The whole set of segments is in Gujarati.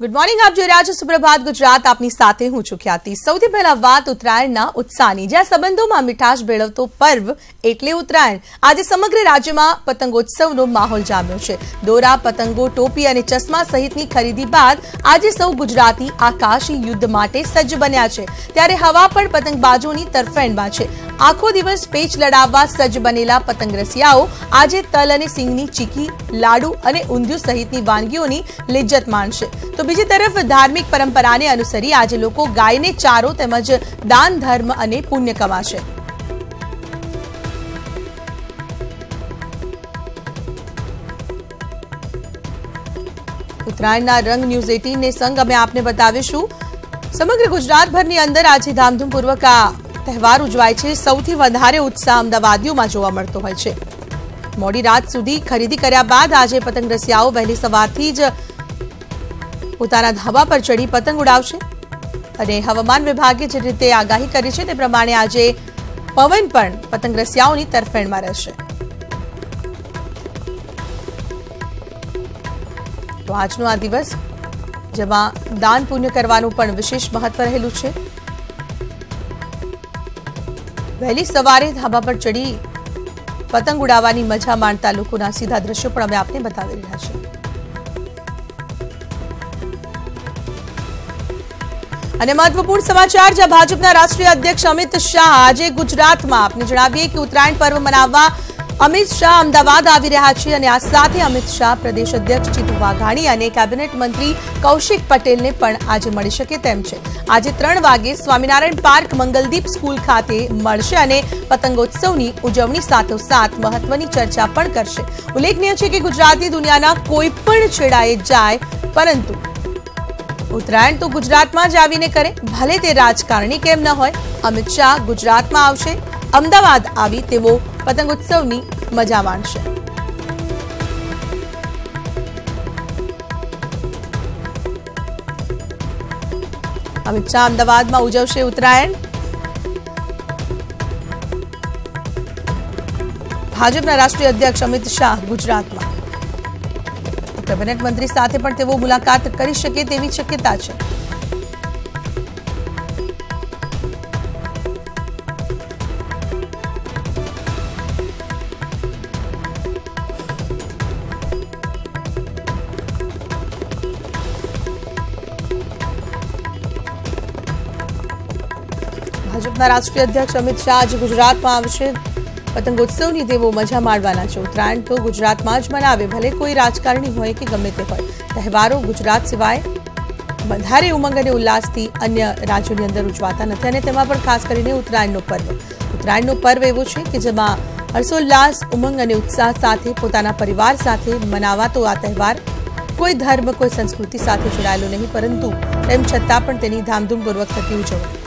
ગુડ મોર્નિંગ આપ જોઈ રહ્યા છો સુપ્રભાત ગુજરાત. આપની સાથે હું છું ખ્યાતિ. સૌથી પહેલા વાત ઉત્તરાયણના ઉત્સાહની. જ્યાં સંબંધોમાં મીઠાશ ભેળવતો પર્વ એટલે ઉત્તરાયણ. આજે સમગ્ર રાજ્યમાં પતંગોત્સવનો માહોલ જામ્યો છે. દોરા, પતંગો, ટોપી અને ચશ્મા સહિતની ખરીદી બાદ આજે સૌ ગુજરાતી આકાશી યુદ્ધ માટે સજ્જ બન્યા છે. ત્યારે હવા પણ પતંગબાજોની તરફેણમાં છે. આખો દિવસ પેચ લડાવવા સજ્જ બનેલા પતંગ રસિયાઓ આજે તલ અને સિંગની ચીકી, લાડુ અને ઊંધિયું સહિતની વાનગીઓની લિજ્જત માણશે. તો બીજી તરફ ધાર્મિક પરંપરાને અનુસરી આજે લોકો ગાયને ચારો તેમજ દાન, ધર્મ અને પુણ્ય કમાશે. ઉત્તરાયણના રંગ ન્યૂઝ એટીનને સંગ અમે આપને બતાવીશું. સમગ્ર ગુજરાતભરની અંદર આજે ધામધૂમપૂર્વક આ તહેવાર ઉજવાય છે. સૌથી વધારે ઉત્સાહ અમદાવાદીઓમાં જોવા મળતો હોય છે. મોડી રાત સુધી ખરીદી કર્યા બાદ આજે પતંગ રસિયાઓ વહેલી સવારથી જ પોતાના ધાબા પર ચડી પતંગ ઉડાવશે. અને હવામાન વિભાગે જે રીતે આગાહી કરી છે તે પ્રમાણે આજે પવન પણ પતંગ રસિયાઓની તરફેણમાં રહેશે. તો આજનો આ દિવસ, જેમાં દાન પુણ્ય કરવાનું પણ વિશેષ મહત્વ રહેલું છે. વહેલી સવારે ધાબા પર ચડી પતંગ ઉડાવવાની મજા માણતા લોકોના સીધા દ્રશ્યો પણ અમે આપને બતાવી રહ્યા છીએ. અને મહત્વપૂર્ણ સમાચાર, જ્યાં ભાજપના રાષ્ટ્રીય અધ્યક્ષ અમિત શાહ આજે ગુજરાતમાં આપને જણાવીએ કે ઉત્તરાયણ પર્વ મનાવવા અમિત શાહ અમદાવાદ આવી રહ્યા છે અને આ સાથે અમિત શાહ પ્રદેશ અધ્યક્ષ જીતુ વાઘાણી અને કેબિનેટ મંત્રી કૌશિક પટેલને પણ આજે મળી શકે તેમ છે. આજે ત્રણ વાગે સ્વામિનારાયણ પાર્ક મંગલદીપ સ્કૂલ ખાતે મળશે અને પતંગોત્સવની ઉજવણી સાથોસાથ મહત્વની ચર્ચા પણ કરશે. ઉલ્લેખનીય છે કે ગુજરાતી દુનિયાના કોઈ પણ છેડાએ જાય, પરંતુ ઉત્તરાયણ તો ગુજરાતમાં જ આવીને કરે. ભલે તે રાજકારણી કેમ ન હોય, અમિત શાહ ગુજરાતમાં આવશે. અમદાવાદ આવી તેવો પતંગોત્સવની મજા માણશે. અમિત શાહ અમદાવાદમાં ઉજવશે ઉત્તરાયણ. ભાજપના રાષ્ટ્રીય અધ્યક્ષ અમિત શાહ ગુજરાતમાં. કેબિનેટ મંત્રી સાથે પણ તેઓ મુલાકાત કરી શકે તેવી શક્યતા છે ભાજપના રાષ્ટ્રીય અધ્યક્ષ અમિત શાહ આજે ગુજરાતમાં આવશે. પતંગોત્સવની દેવો મજા માણવાના છે. ઉત્તરાયણ તો ગુજરાતમાં જ મનાવે. ભલે કોઈ રાજકારણી હોય કે ગમે તે હોય. તહેવારો ગુજરાત સિવાય વધારે ઉમંગ અને ઉલ્લાસથી અન્ય રાજ્યોની અંદર ઉજવાતા નથી અને તેમાં પણ ખાસ કરીને ઉત્તરાયણનો પર્વ. ઉત્તરાયણનો પર્વ એવો છે કે જેમાં હર્ષોલ્લાસ, ઉમંગ અને ઉત્સાહ સાથે પોતાના પરિવાર સાથે મનાવાતો આ તહેવાર કોઈ ધર્મ, કોઈ સંસ્કૃતિ સાથે જોડાયેલો નહીં, પરંતુ તેમ છતાં પણ તેની ધામધૂમપૂર્વક થતી ઉજવણી.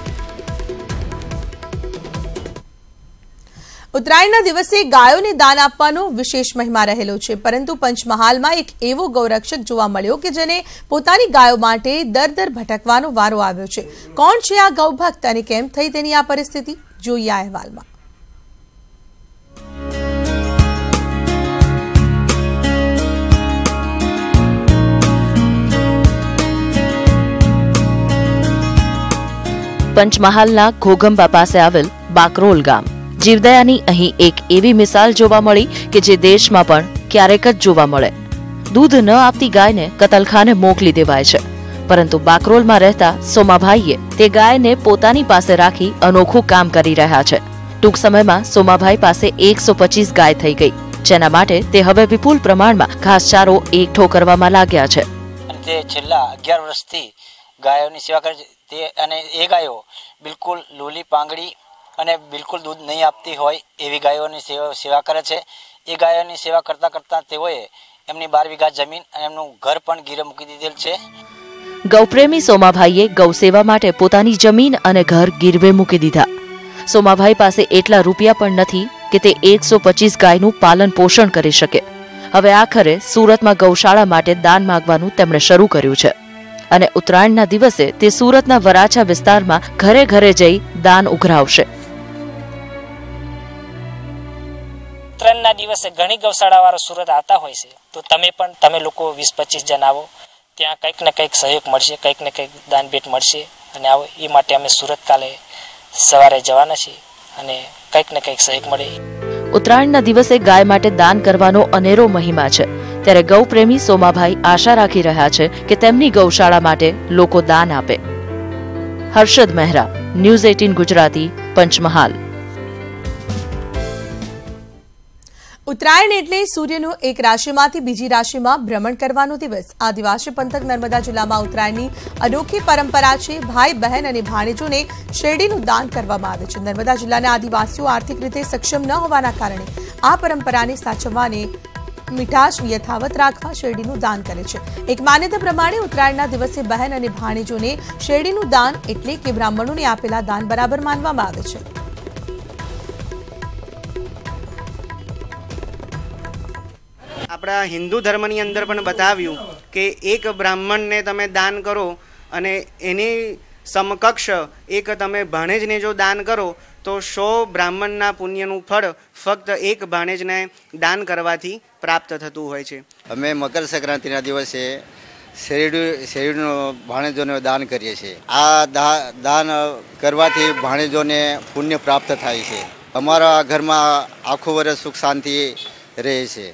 ઉત્તરાયણના દિવસે ગાયોને દાન આપવાનો વિશેષ મહિમા રહેલો છે. પરંતુ પંચમહાલમાં એક એવો ગૌરક્ષક જોવા મળ્યો કે જેને પોતાની ગાયો માટે દર દર ભટકવાનો વારો આવ્યો છે. કોણ છે આ ગૌભક્ત અને કેમ થઈ તેની આ પરિસ્થિતિ? જોઈએ આ અહેવાલમાં. પંચમહાલના ઘોગંબા પાસે આવેલ બાકરોલ ગામ. જીવદયાની અહીં એક એવી મિસાલ જોવા મળી કે જે દેશમાં પણ ક્યારેક જ જોવા મળે. દૂધ ન આપતી ગાયને કતલખાને મોકલી દેવાય છે. પરંતુ બાકરોલમાં રહેતા સોમાભાઈએ તે ગાયને પોતાની પાસે રાખી અનોખું કામ કરી રહ્યા છે. ટૂંક સમયમાં સોમાભાઈ પાસે એકસો પચીસ ગાય થઈ ગઈ, જેના માટે તે હવે વિપુલ પ્રમાણમાં ઘાસચારો એકઠો કરવામાં લાગ્યા છે. તે છેલ્લા અગિયાર વર્ષથી ગાયોની સેવા કરે છે. તે અને એ ગાયો બિલકુલ લોલી પાંગડી અને બિલકુલ દૂધ નહીં આપતી હોય એવી ગાયોની સેવા સેવા કરે છે. એ ગાયોની સેવા કરતાં કરતાં તેઓએ એમની બાર વીઘા જમીન અને એમનું ઘર પણ ગીરે મૂકી દીધેલ છે. ગૌપ્રેમી સોમાભાઈએ ગૌસેવા માટે પોતાની જમીન અને ઘર ગીરવે મૂકી દીધા. સોમાભાઈ પાસે એટલા રૂપિયા પણ નથી કે તે એકસો પચીસ ગાયનું પાલન પોષણ કરી શકે. હવે આખરે સુરતમાં ગૌશાળા માટે દાન માંગવાનું તેમણે શરૂ કર્યું છે. અને ઉત્તરાયણના દિવસે તે સુરતના વરાછા વિસ્તારમાં ઘરે ઘરે જઈ દાન ઉઘરાવશે. ઉત્તરાયણના દિવસે ઘણી ગૌશાળાવાળા સુરત આવતા હોય છે. તો તમે પણ, તમે લોકો વીસ પચીસ જણ આવો. ત્યાં કંઈક ને કંઈક સહયોગ મળશે, કંઈક ને કંઈક દાન ભેટ મળશે. અને આવો, એ માટે અમે સુરત કાલે સવારે જવાના છીએ અને કંઈક ને કંઈક સહયોગ મળે. ઉત્તરાયણના દિવસે ગાય માટે દાન કરવાનો અનેરો મહિમા છે. ત્યારે ગૌપ્રેમી સોમાભાઈ આશા રાખી રહ્યા છે કે તેમની ગૌશાળા માટે લોકો દાન આપે. Harshad Mehra, news eighteen Gujarati, Panchmahal. Uttarayan એટલે સૂર્યનું એક રાશિમાંથી બીજી રાશિમાં ભ્રમણ કરવાનો દિવસ. આદિવાસી પંથક નર્મદા જિલ્લામાં ઉત્તરાયણની અનોખી પરંપરા છે. ભાઈ, બહેન અને ભાણેજોને શેરડીનું દાન કરવામાં આવે છે. નર્મદા જિલ્લાના આદિવાસીઓ આર્થિક રીતે સક્ષમ ન હોવાના કારણે આ પરંપરાને સાચવવાને મીઠાશ, યથાવત રાખવા શેરડીનું દાન કરે છે. એક માન્યતા પ્રમાણે ઉત્તરાયણના દિવસે બહેન અને ભાણેજોને શેરડીનું દાન એટલે કે બ્રાહ્મણોને આપેલા દાન બરાબર માનવામાં આવે છે. આપણા હિન્દુ ધર્મની અંદર પણ બતાવ્યું કે એક બ્રાહ્મણને તમે દાન કરો અને એની સમકક્ષ એક તમે ભાણેજને જો દાન કરો, તો સો બ્રાહ્મણના પુણ્યનું ફળ ફક્ત એક ભાણેજને દાન કરવાથી પ્રાપ્ત થતું હોય છે. અમે મકર સંક્રાંતિના દિવસે શેરડી, શેરડીનો ભાણેજોને દાન કરીએ છીએ. આ દાન કરવાથી ભાણેજોને પુણ્ય પ્રાપ્ત થાય છે. અમારા ઘરમાં આખું વર્ષ સુખ શાંતિ રહે છે.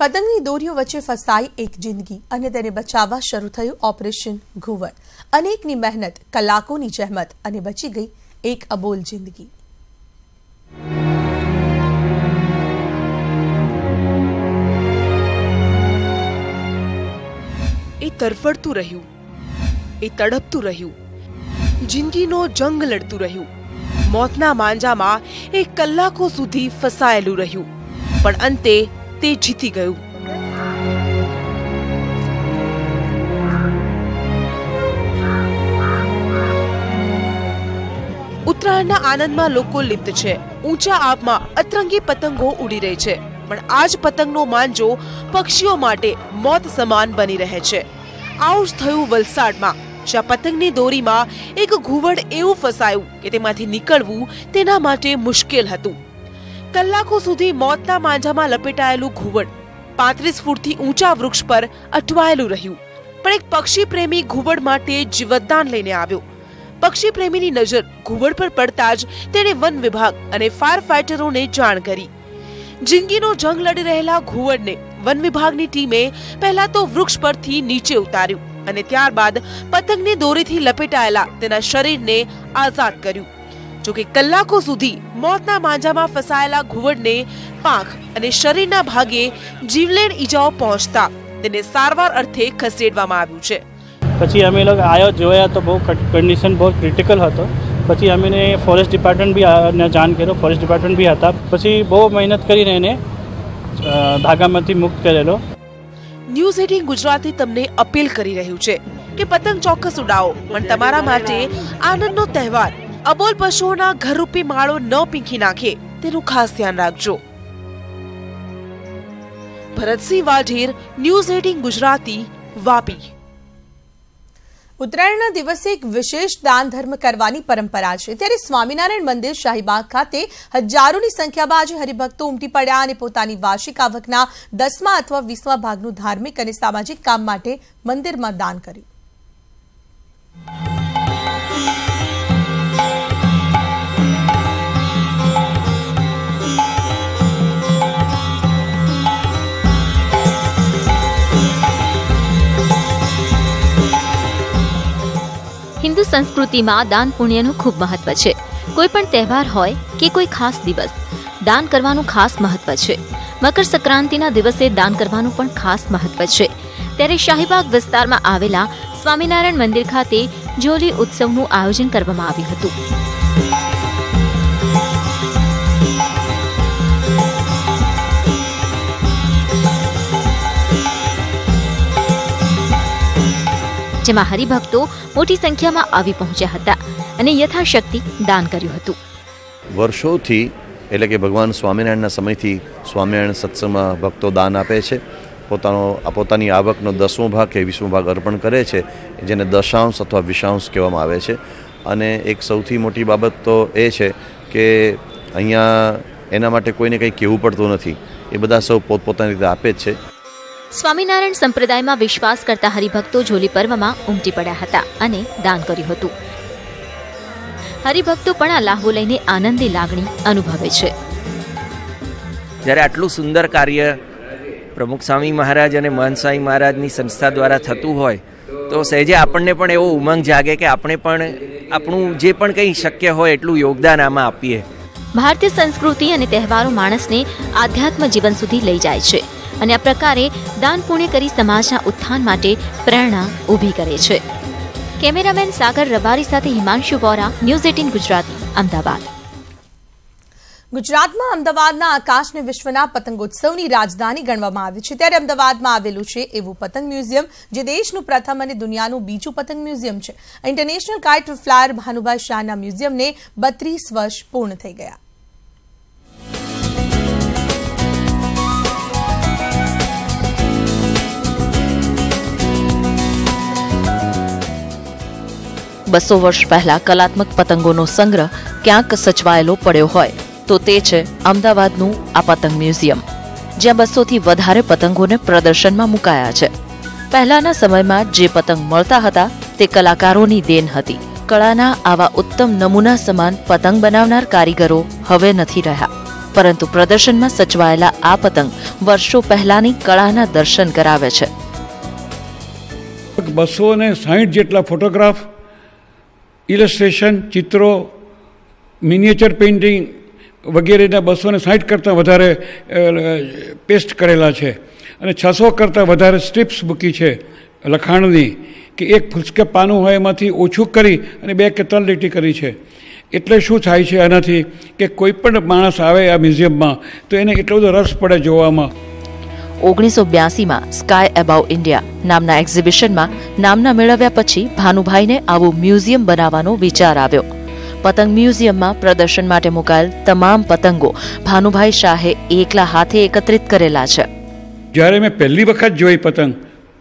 પતંગની દોરીઓ વચ્ચે ફસાઈ એક જિંદગી અને તેને બચાવવા શરૂ થયું ઓપરેશન ઘુવડ. અનેકની મહેનત, કલાકોની જહેમત અને બચી ગઈ એક અબોલ જિંદગી. એ તરફડતું રહ્યું. એ તડપતું રહ્યું. જિંદગીનો જંગ લડતું રહ્યું. મોતના માંજામાં એ કલાકો સુધી ફસાયેલું રહ્યું. પણ અંતે તે જીતી ગયું. ઉત્તરાયણના આનંદમાં લોકો લિપ્ત છે. ઊંચા આબમાં અતરંગી પતંગો ઉડી રહી છે. પણ આ જ પતંગનો માંજો પક્ષીઓ માટે મોત સમાન બની રહે છે. આવું જ થયું વલસાડમાં. જ્યાં પતંગની દોરીમાં એક ઘુવડ એવું ફસાયું કે તેમાંથી નીકળવું તેના માટે મુશ્કેલ હતું. કલાકો સુધી મોતના માંજામાં લપેટાયેલું ઘુવડ પાંત્રીસ ફૂટથી ઊંચા વૃક્ષ પર અટવાયેલું રહ્યું. પણ એક પક્ષી પ્રેમી ઘુવડ માટે જીવતદાન લઈને આવ્યો. પક્ષી પ્રેમીની નજર ઘુવડ પર પડતા જ તેણે વન વિભાગ અને ફાયર ફાઈટરોને જાણ કરી. જિંદગીનો જંગ લડી રહેલા ઘુવડને વન વિભાગની ટીમે પહેલા તો વૃક્ષ પરથી નીચે ઉતાર્યું અને ત્યારબાદ પતંગની દોરીથી લપેટાયેલા તેના શરીરને આઝાદ કર્યું. જોકે કલાકો સુધી મોતના માંજામાં ફસાયેલા ઘુવડને પાંખ અને શરીરના ભાગે જીવલેણ ઈજાઓ પહોંચતા તેને સારવાર અર્થે ખસેડવામાં આવ્યું છે. પછી અમે લોકો આવ્યો જોયા તો બહુ કન્ડિશન બહુ ક્રિટિકલ હતો. પછી અમે ફોરેસ્ટ ડિપાર્ટમેન્ટ બી જાણ કર્યો ફોરેસ્ટ ડિપાર્ટમેન્ટ બી હતા. પછી બહુ મહેનત કરીને એને ધાગામાંથી મુક્ત કરેલો. ન્યૂઝ એટીન ગુજરાતી તમને અપીલ કરી રહ્યું છે કે પતંગ ચોક્કસ ઉડાવો પણ તમારા માટે આનંદનો તહેવાર અબોલ પશુઓના ઘરરૂપી માળો ન પીંખી નાખે, તેનું ખાસ ધ્યાન રાખજો. Bharatsinh Vadher, news eighteen Gujarati, Vapi. ઉત્તરાયણના દિવસે એક વિશેષ દાન ધર્મ કરવાની પરંપરા છે. ત્યારે સ્વામિનારાયણ મંદિર શાહીબાગ ખાતે હજારોની સંખ્યામાં આજે હરિભક્તો ઉમટી પડ્યા અને પોતાની વાર્ષિક આવકના દસમા અથવા વીસમા ભાગનું ધાર્મિક અને સામાજિક કામ માટે મંદિરમાં દાન કર્યું. હિન્દુ સંસ્કૃતિમાં દાન પુણ્યનું ખૂબ મહત્વ છે. કોઈ પણ તહેવાર હોય કે કોઈ ખાસ દિવસ, દાન કરવાનું ખાસ મહત્વ છે. મકર સંક્રાંતિના દિવસે દાન કરવાનું પણ ખાસ મહત્વ છે. ત્યારે શાહીબાગ વિસ્તારમાં આવેલા સ્વામિનારાયણ મંદિર ખાતે જોલી ઉત્સવનું આયોજન કરવામાં આવ્યું હતું. જેમાં હરિભક્તો મોટી સંખ્યામાં આવી પહોંચ્યા હતા અને યથાશક્તિ દાન કર્યું હતું. વર્ષોથી એટલે કે ભગવાન સ્વામિનારાયણના સમયથી સ્વામિનારાયણ સત્સંગમાં ભક્તો દાન આપે છે. પોતાનો પોતાની આવકનો દસમો ભાગ કે વીસમો ભાગ અર્પણ કરે છે, જેને દશાંશ અથવા વિષાંશ કહેવામાં આવે છે. અને એક સૌથી મોટી બાબત તો એ છે કે અહીંયા એના માટે કોઈને કંઈ કહેવું પડતું નથી. એ બધા સૌ પોતપોતાની રીતે આપે જ છે. સ્વામિનારાયણ સંપ્રદાયમાં વિશ્વાસ કરતા હરિભક્તો જોલી પર્વમાં ઉમટી પડ્યા હતા અને દાન કર્યું હતું. હરિભક્તો પણ આ લાહવો લઈને આનંદની લાગણી અનુભવે છે. જ્યારે આટલું સુંદર કાર્ય પ્રમુખ સ્વામી મહારાજ અને મહંત સ્વામી મહારાજની સંસ્થા દ્વારા થતું હોય તો સહેજે આપણને પણ એવો ઉમંગ જાગે કે આપણે પણ આપણું જે પણ કંઈ શક્ય હોય એટલું યોગદાન આમાં આપીએ. ભારતીય સંસ્કૃતિ અને તહેવારો માણસને આધ્યાત્મ જીવન સુધી લઈ જાય છે. અને આ પ્રકારે દાન પુણ્ય કરી સમાજના ઉત્થાન માટે પ્રેરણા ઊભી કરે છે. કેમેરામેન સાગર રબારી સાથે હિમાંશુ વોરા, ન્યૂઝ એટીન ગુજરાતી, અમદાવાદ. ગુજરાતમાં અમદાવાદના આકાશને વિશ્વના પતંગોત્સવની રાજધાની ગણવામાં આવે છે. ત્યારે અમદાવાદમાં આવેલું છે એવું પતંગ મ્યુઝિયમ, જે દેશનું પ્રથમ અને દુનિયાનું બીજું પતંગ મ્યુઝિયમ છે. ઇન્ટરનેશનલ કાઇટ ફ્લાયર ભાનુભાઈ શાહના મ્યુઝિયમને બત્રીસ વર્ષ પૂર્ણ થઈ ગયા. બસો વર્ષ પહેલા કલાત્મક પતંગોનો સંગ્રહ ક્યાંક સચવાયેલો પડ્યો હોય, તો તે છે અમદાવાદનું આ પતંગ મ્યુઝિયમ, જ્યાં બસોથી વધારે પતંગોને પ્રદર્શનમાં મુકાયા છે. પહેલાના સમયમાં જે પતંગ મળતા હતા, તે કલાકારોની દેન હતી. કળાના આવા ઉત્તમ નમૂના સમાન પતંગ બનાવનાર કારીગરો હવે નથી રહ્યા. પરંતુ પ્રદર્શનમાં સચવાયેલા આ પતંગ વર્ષો પહેલાની કળાના દર્શન કરાવે છે. બસો ને સાહીઠ જેટલા ફોટોગ્રાફ ઇલસ્ટ્રેશન ચિત્રો મિનિએચર પેઇન્ટિંગ વગેરેના બસો ને સાહીઠ કરતાં વધારે પેસ્ટ કરેલા છે. અને છસો કરતાં વધારે સ્ટ્રીપ્સ મૂકી છે લખાણની, કે એક ફૂસકે પાનું હોય એમાંથી ઓછું કરી અને બે કે ત્રણ લીટી કરી છે. એટલે શું થાય છે આનાથી કે કોઈ પણ માણસ આવે આ મ્યુઝિયમમાં, તો એને એટલો બધો રસ પડે જોવામાં. ઓગણીસો બ્યાસીમાં સ્કાય એબાઉ ઇન્ડિયા નામના એક્ઝિબિશનમાં નામના મેળવ્યા પછી ભાનુભાઈને આવું મ્યુઝિયમ બનાવવાનો વિચાર આવ્યો. પતંગ મ્યુઝિયમમાં પ્રદર્શન માટે મુકાયેલ તમામ પતંગો ભાનુભાઈ શાહે એકલા હાથે એકત્રિત કરેલા છે. જ્યારે મેં પહેલી વખત જોઈ પતંગ,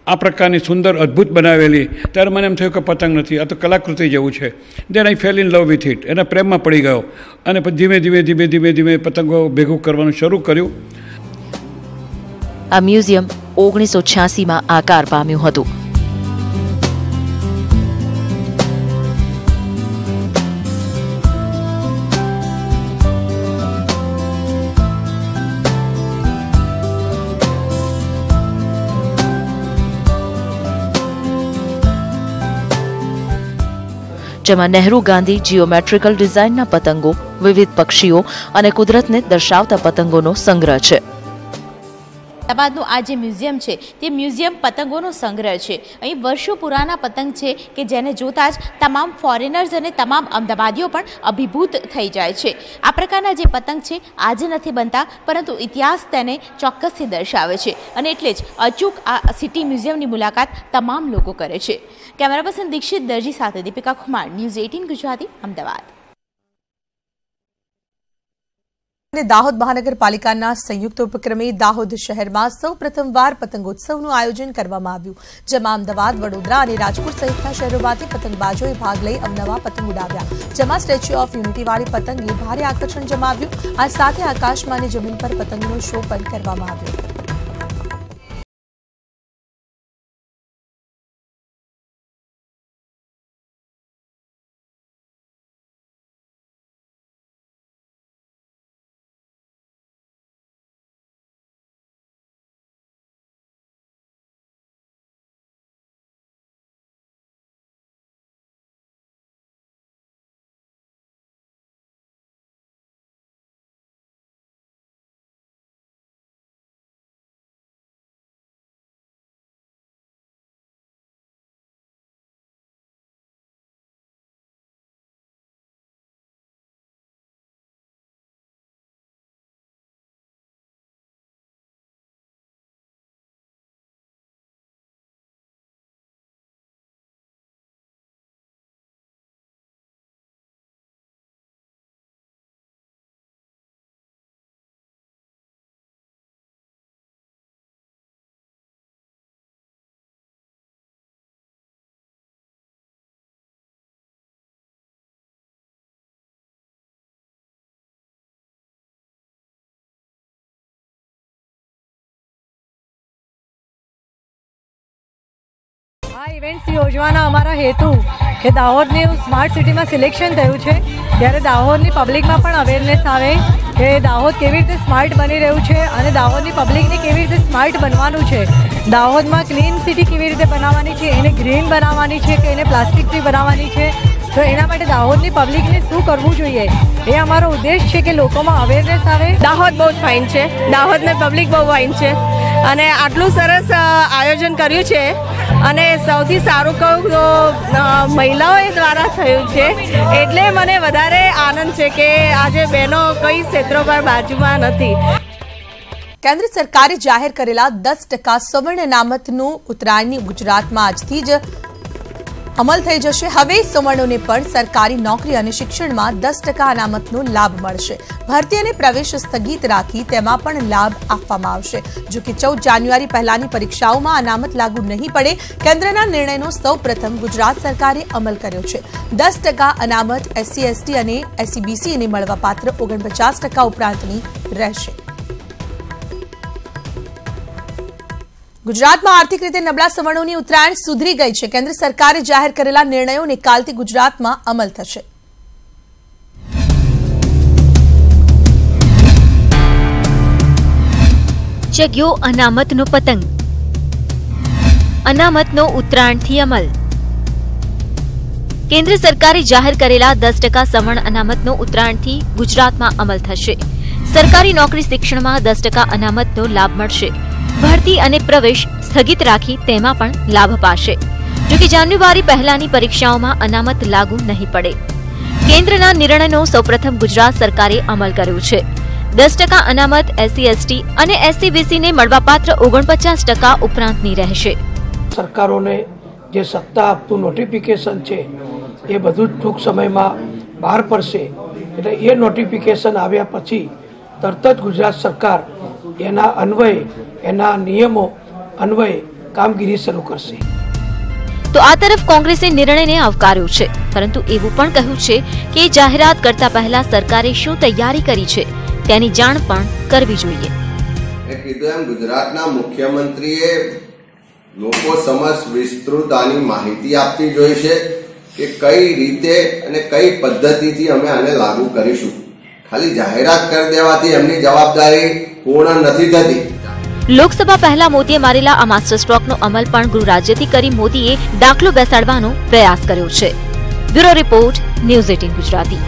આ પ્રકારની સુંદર અદ્ભુત બનાવેલી, ત્યારે મને એમ થયું કે પતંગ નથી, આ તો કલાકૃતિ જેવું છે. Then I fell in love with it એના પ્રેમમાં પડી ગયો. અને પછી ધીમે ધીમે ધીમે ધીમે ધીમે પતંગો ભેગું કરવાનું શરૂ કર્યું. આ મ્યુઝિયમ ઓગણીસો છ્યાસીમાં આકાર પામ્યું હતું. જેમાં નહેરુ ગાંધી જીઓમેટ્રિકલ ડિઝાઇનના પતંગો, વિવિધ પક્ષીઓ અને કુદરતને દર્શાવતા પતંગોનો સંગ્રહ છે. અમદાવાદનું આ જે મ્યુઝિયમ છે, તે મ્યુઝિયમ પતંગોનો સંગ્રહ છે. અહીં વર્ષો પુરાના પતંગ છે કે જેને જોતા જ તમામ ફોરેનર્સ અને તમામ અમદાવાદીઓ પણ અભિભૂત થઈ જાય છે. આ પ્રકારના જે પતંગ છે, આજે નથી બનતા, પરંતુ ઇતિહાસ તેને ચોક્કસથી દર્શાવે છે. અને એટલે જ અચૂક આ સિટી મ્યુઝિયમની મુલાકાત તમામ લોકો કરે છે. કેમેરા પર્સન દીક્ષિત દરજી સાથે દીપિકા કુમાર ન્યૂઝ એટીન ગુજરાતી, અમદાવાદ અને દાહોદ મહાનગરપાલિકાના સંયુક્ત ઉપક્રમે દાહોદ શહેરમાં સૌ પ્રથમવાર પતંગોત્સવનું આયોજન કરવામાં આવ્યું, જેમાં અમદાવાદ, વડોદરા અને રાજકોટ સહિતના શહેરોમાંથી પતંગબાજોએ ભાગ લઈ અવનવા પતંગ ઉડાવ્યા, જેમાં સ્ટેચ્યુ ઓફ યુનિટીવાળી પતંગે ભારે આકર્ષણ જમાવ્યું. આ સાથે આકાશમાં અને જમીન પર પતંગનો શો પણ કરવામાં આવ્યો. આ ઇવેન્ટ્સ યોજવાના અમારા હેતુ કે દાહોદની સ્માર્ટ સિટીમાં સિલેક્શન થયું છે. ત્યારે દાહોદની પબ્લિકમાં પણ અવેરનેસ આવે કે દાહોદ કેવી રીતે સ્માર્ટ બની રહ્યું છે અને દાહોદની પબ્લિકને કેવી રીતે સ્માર્ટ બનવાનું છે. દાહોદમાં ક્લીન સિટી કેવી રીતે બનાવવાની છે, એને ગ્રીન બનાવવાની છે કે એને પ્લાસ્ટિકથી બનાવવાની છે? તો એના માટે દાહોદની પબ્લિકને શું કરવું જોઈએ? એ અમારો ઉદ્દેશ છે કે લોકોમાં અવેરનેસ આવે. દાહોદ બહુ જ ફાઇન છે. દાહોદને પબ્લિક બહુ ફાઇન છે. અને આટલું સરસ આયોજન કર્યું છે. અને સૌથી સારું કહું તો અ, મહિલાઓ દ્વારા થયું છે. એટલે મને વધારે આનંદ છે કે આજે બહેનો કઈ ક્ષેત્રો પર બાજુમાં નથી. કેન્દ્ર સરકારે જાહેર કરેલા દસ ટકા સવર્ણ અનામતનું ઉત્તરાયણની ગુજરાતમાં આજથી જ અમલ થઈ જશે. હવે સવર્ણોને પણ સરકારી નોકરી અને શિક્ષણમાં દસ ટકા અનામતનો લાભ મળશે. ભરતી અને પ્રવેશ સ્થગિત રાખી તેમાં પણ લાભ આપવામાં આવશે. જો કે ચૌદ જાન્યુઆરી પહેલાની પરીક્ષાઓમાં અનામત લાગુ નહીં પડે, કેન્દ્રના નિર્ણયનો સૌપ્રથમ ગુજરાત સરકારે અમલ કર્યો છે. દસ ટકા અનામત એસસી, એસટી અને એસસીબીસીને મળવાપાત્ર ઓગણપચાસ ટકા ઉપરાંતની રહેશે. ગુજરાતમાં આર્થિક રીતે નબળા સવર્ણોની ઉત્તરાયણ સુધરી ગઈ છે. કેન્દ્ર સરકારે જાહેર કરેલા નિર્ણયોને કાલથી ગુજરાતમાં અમલ થશે. જગ્યો અનામતનો પતંગ. અનામતનો ઉત્તરાયણથી અમલ. કેન્દ્ર સરકારે જાહેર કરેલા દસ ટકા સવર્ણ અનામતનો ઉત્તરાયણથી ગુજરાતમાં અમલ થશે. સરકારી નોકરી શિક્ષણમાં દસ ટકા અનામતનો લાભ મળશે. ભરતી અને પ્રવેશ સ્થગિત રાખી તેમાં પણ લાભ અપાશે. જોકે જાન્યુઆરી પહેલાની પરીક્ષાઓમાં અનામત લાગુ નહીં પડે. કેન્દ્રના નિર્ણયનો સૌપ્રથમ ગુજરાત સરકારે અમલ કર્યો છે. દસ ટકા અનામત, એસસી, એસટી અને એસસીબીસીને મળવાપાત્ર ઓગણપચાસ ટકા ઉપરાંતની રહેશે. સરકારોને જે સત્તા આપતું નોટિફિકેશન છે, એ બધું જ ટૂંક સમયમાં બહાર પડશે. એટલે એ નોટિફિકેશન આવ્યા પછી તરત જ ગુજરાત સરકાર એના અન્વયે એના નિયમો અન્વયે કામગીરી શરૂ કરશે. તો આ તરફ કોંગ્રેસે નિર્ણયને આવકાર્યો છે પરંતુ એવું પણ કહ્યું છે કે જાહેરાત કરતા પહેલા સરકારે શું તૈયારી કરી છે તેની જાણ પણ કરવી જોઈએ. મેં કીધું એમ ગુજરાતના મુખ્યમંત્રીએ લોકો સમક્ષ વિસ્તૃત આની માહિતી આપવી જોઈશે કે કઈ રીતે અને કઈ પદ્ધતિથી અમે આને લાગુ કરીશું. ખાલી જાહેરાત કરી દેવાથી એમની જવાબદારી પૂર્ણ નથી થતી. લોકસભા પહેલા મોદીએ મારેલા આ માસ્ટર સ્ટ્રોકનો અમલ પણ ગૃહ રાજ્યથી કરી મોદીએ દાખલો બેસાડવાનો પ્રયાસ કર્યો છે. Bureau report news eighteen Gujarati.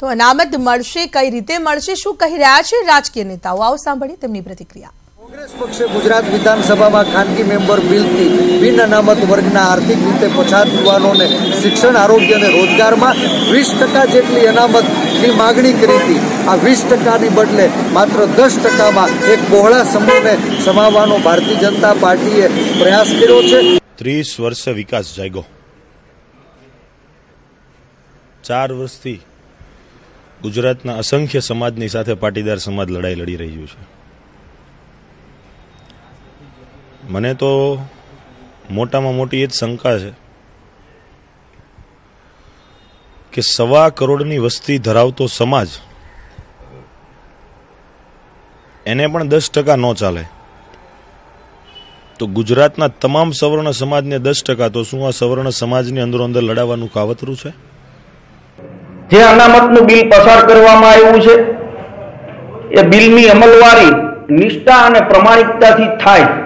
તો અનામત મળશે કઈ રીતે મળશે શું કહી રહ્યા છે રાજકીય નેતાઓ? આવો સાંભળીએ તેમની પ્રતિક્રિયા. પક્ષે ગુજરાત વિધાનસભામાં ખાનગી મેમ્બર બિલથી બિન અનામત વર્ગના આર્થિક રીતે પછાત યુવાનોને શિક્ષણ, આરોગ્ય અને રોજગારમાં વીસ ટકા જેટલી અનામતની માગણી કરી હતી. આ વીસ ટકાની બદલે માત્ર દસ ટકામાં એક બહોળા સમૂહને સમાવવાનો ભારતીય જનતા પાર્ટીએ પ્રયાસ કર્યો છે. ત્રીસ વર્ષે વિકાસ જાગ્યો. ચાર વર્ષથી ગુજરાતના અસંખ્ય સમાજની સાથે પાટીદાર સમાજ લડાઈ લડી રહ્યું છે. મને તો મોટામાં મોટી એ જ શંકા છે કે સવા કરોડની વસ્તી ધરાવતો સમાજ એને પણ દસ ટકા ન ચાલે. તો ગુજરાતના તમામ સવર્ણ સમાજને દસ ટકા, તો શું આ સવર્ણ સમાજની અંદરો અંદર લડાવવાનું કાવતરું છે? જે અનામતનું બિલ પસાર કરવામાં આવ્યું છે, એ બિલની અમલવારી નિષ્ઠા અને પ્રમાણિકતાથી થાય.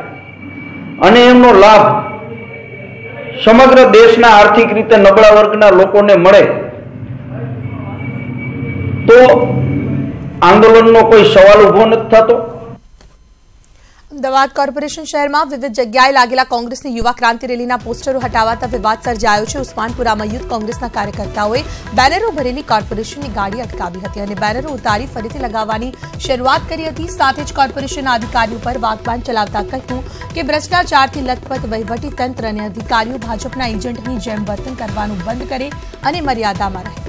અને એમનો લાભ સમગ્ર દેશના આર્થિક રીતે નબળા વર્ગના લોકોને મળે તો આંદોલનનો કોઈ સવાલ ઊભો નથી થતો. અમદાવાદ કોર્પોરેશન શહેરમાં વિવિધ જગ્યાએ લાગેલા કોંગ્રેસની યુવા ક્રાંતિ રેલીના પોસ્ટરો હટાવાતા વિવાદ સર્જાયો છે. ઉસ્માનપુરામાં યુથ કોંગ્રેસના કાર્યકર્તાઓએ બેનરો ભરેલી કોર્પોરેશનની ગાડી અટકાવી હતી અને બેનરો ઉતારી ફરીથી લગાવવાની શરૂઆત કરી હતી. સાથે જ કોર્પોરેશનના અધિકારીઓ પર વાકબાન ચલાવતા કહ્યું કે ભ્રષ્ટાચારથી લથપથ, વહીવટી તંત્ર અને અધિકારીઓ ભાજપના એજન્ટની જેમ વર્તન કરવાનું બંધ કરે અને મર્યાદામાં રહે.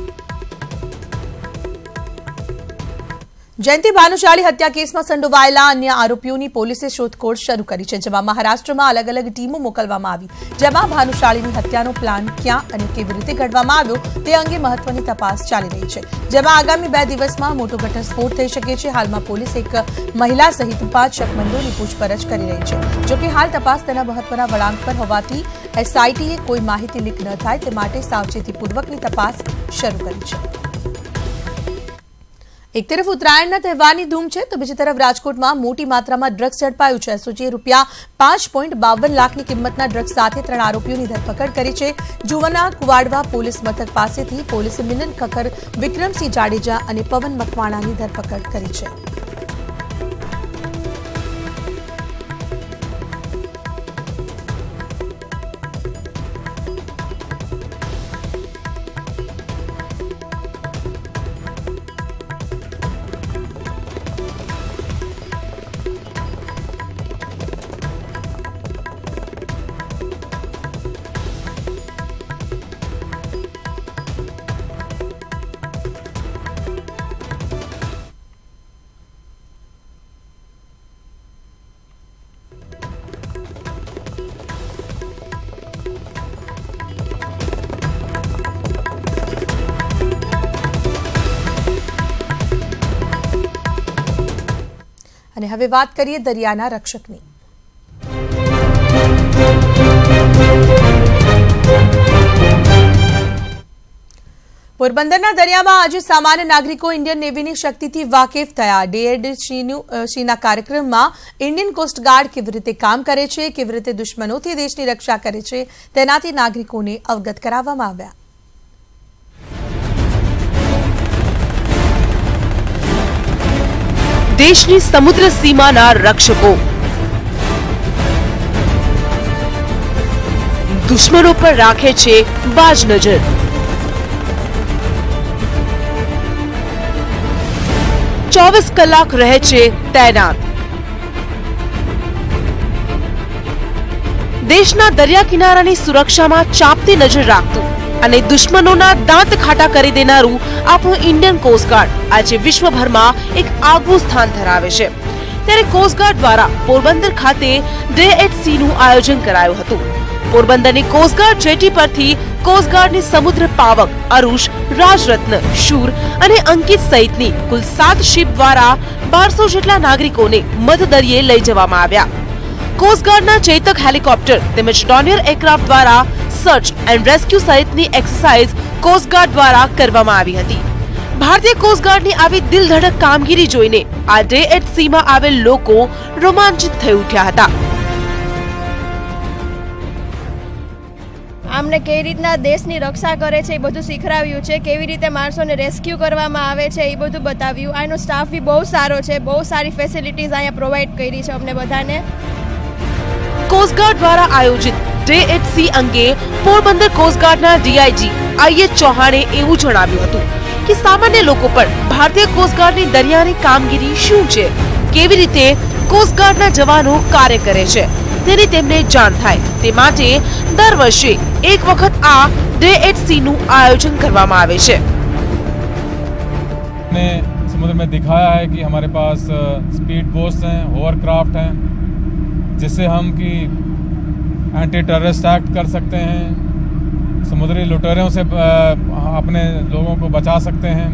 જયંતિ ભાનુશાળી હત્યા કેસમાં સંડોવાયેલા અન્ય આરોપીઓની પોલીસે શોધખોળ શરૂ કરી છે, જેમાં મહારાષ્ટ્રમાં અલગ અલગ ટીમો મોકલવામાં આવી. જેમાં ભાનુશાળીની હત્યાનો પ્લાન ક્યાં અને કેવી રીતે ઘડવામાં આવ્યો, તે અંગે મહત્વની તપાસ ચાલી રહી છે. જેમાં આગામી બે દિવસમાં મોટો ઘટસ્ફોટ થઈ શકે છે. હાલમાં પોલીસ એક મહિલા સહિત પાંચ શકમંદોની પૂછપરછ કરી રહી છે. જોકે હાલ તપાસ તેના મહત્વના વળાંક પર હોવાથી એસઆઈટીએ કોઈ માહિતી લીક ન થાય, તે માટે સાવચેતીપૂર્વકની તપાસ શરૂ કરી છે. એક તરફ ઉત્તરાયણના તહેવારની ધૂમ છે, તો બીજી તરફ રાજકોટમાં મોટી માત્રામાં ડ્રગ્સ ઝડપાયું છે. એસઓજીએ રૂપિયા પાંચ પોઈન્ટ બાવન લાખની કિંમતના ડ્રગ્સ સાથે ત્રણ આરોપીઓની ધરપકડ કરી છે. જુવાના કુવાડવા પોલીસ મથક પાસેથી પોલીસે મિલન ખખર વિક્રમસિંહ જાડેજા અને પવન મકવાણાની ધરપકડ કરી છે. હવે વાત કરીએ દરિયાના રક્ષકની. પોરબંદરના દરિયામાં આજે સામાન્ય નાગરિકો ઇન્ડિયન નેવીની શક્તિથી વાકેફ થયા. ડીએડસીના કાર્યક્રમમાં ઇન્ડિયન કોસ્ટગાર્ડ કેવી રીતે કામ કરે છે, કેવી રીતે દુશ્મનોથી દેશની રક્ષા કરે છે, તેનાથી નાગરિકોને અવગત કરાવવામાં આવ્યા. દેશની સમુદ્ર સીમાના રક્ષકો. દુશ્મનો પર રાખે છે બાજ નજર. ચોવીસ કલાક રહે છે તૈનાત. દેશના દરિયા કિનારાની સુરક્ષામાં ચાંપતી નજર રાખતું. અને દુશ્મનોના દાંત ખાટા કરી દેનારું આપણું ઇન્ડિયન કોસ્ટગાર્ડ આજે વિશ્વભરમાં એક આગવું સ્થાન ધરાવે છે. ત્યારે કોસ્ટગાર્ડ દ્વારા પોરબંદર ખાતે ડે એટ સી નું આયોજન કરાયું હતું. પોરબંદરની કોસ્ટગાર્ડ જેટી પરથી કોસ્ટગાર્ડની સમુદ્ર પાવક, અરુષ, રાજરત્ન, શૂર અને અંકિત સહિતની કુલ સાત શિપ દ્વારા બારસો જેટલા નાગરિકોને મધદરિયે લઈ જવામાં આવ્યા. કોસ્ટગાર્ડના ચેતક હેલિકોપ્ટર તેમજ ડોનિયર એરક્રાફ્ટ દ્વારા સર્ચ એન્ડ રેસ્ક્યુ સહિતની એક્સરસાઇઝ કોસ્ટગાર્ડ દ્વારા કરવામાં આવી હતી. ભારતીય કોસ્ટગાર્ડની આવી દિલધડક કામગીરી જોઈને આ ડે એટ સીમાં આવેલ લોકો રોમાંચિત થઈ ઉઠ્યા હતા. આમને કેવી રીતના દેશની રક્ષા કરે છે એ બધું શીખરાવ્યું છે કેવી રીતે માણસોને રેસ્ક્યુ કરવામાં આવે છે એ બધું બતાવ્યું. આનો સ્ટાફ બી બહુ સારો છે બહુ સારી ફેસિલિટીઝ અહીંયા પ્રોવાઈડ કરી છે અમને બધાને. કોસ્ટગાર્ડ દ્વારા આયોજિત ડે એટ સી અંગે પોરબંદર કોસ્ટગાર્ડના ડીઆઈજી આઈએચ ચૌહાણે એવું જણાવ્યું હતું કે સામાન્ય લોકો પર ભારતીય કોસ્ટગાર્ડની દરિયાની કામગીરી શું છે કેવી રીતે કોસ્ટગાર્ડના જવાનો કાર્ય કરે છે તેની તેમને જાણ થાય તે માટે દર વર્ષે એક વખત આ ડે એટ સી નું આયોજન કરવામાં આવે છે ने समुद्र में दिखाया है कि हमारे पास स्पीड बोट्स हैं होवरक्राफ्ट हैं जिससे हम कि एंटी टेररिस्ट एक्ट कर सकते हैं, समुद्री लुटेरों से अपने लोगों को बचा सकते हैं।